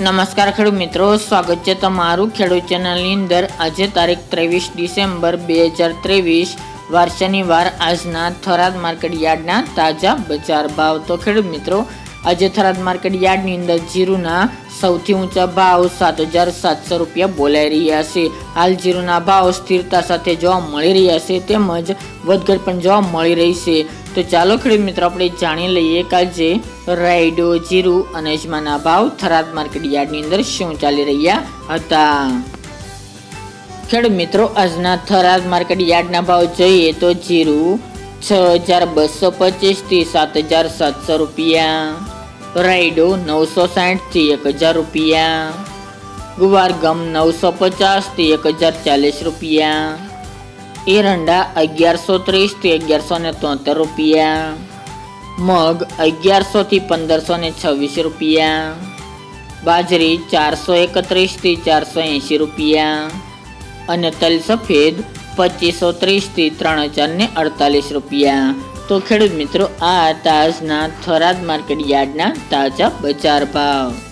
નમસ્કાર ખેડૂત મિત્રો, સ્વાગત છે તમારું ખેડૂત ચેનલની અંદર. આજે તારીખ ત્રેવીસ ડિસેમ્બર બે હજાર ત્રેવીસ, વાર શનિવાર. આજના થરાદ માર્કેટ યાર્ડના તાજા બજાર ભાવ. તો ખેડૂત મિત્રો, આજે થરાદ માર્કેટ યાર્ડની અંદર જીરુના સૌથી ઊંચા ભાવ સાત હજાર સાતસો રૂપિયા બોલાઈ રહ્યા છે. હાલ જીરુના ભાવ સ્થિરતા સાથે જોવા મળી રહ્યા છે, તેમજ વધઘટ પણ જોવા મળી રહી છે. તો ચાલો ખેડૂત મિત્રો, આપણે જાણી લઈએ કે આજે રાયડો, જીરું અને અજમાના ભાવ થરાદ માર્કેટ યાર્ડની અંદર શું ચાલી રહ્યા હતા? ખેડૂત મિત્રો, આજના થરાદ માર્કેટ યાર્ડના ભાવ જોઈએ તો જીરું છ હજાર બસો પચીસથી સાત હજાર સાતસો રૂપિયા. રાયડો નવસો સાઠથી એક હજાર રૂપિયા. ગુવાર ગમ નવસો પચાસથી એક હજાર ચાલીસ રૂપિયા. એરંડા અગિયારસો ત્રીસથી અગિયારસો ને તોતેર રૂપિયા. મગ અગિયારસોથી પંદરસો ને છવ્વીસ રૂપિયા. બાજરી ચારસો એકત્રીસથી ચારસો એંશી રૂપિયા. અને તલ સફેદ પચીસો ત્રીસથી ત્રણ હજાર ને અડતાલીસ રૂપિયા. તો ખેડૂત મિત્રો, આ તાજના થરાદ માર્કેટ યાર્ડના તાજા બજાર ભાવ.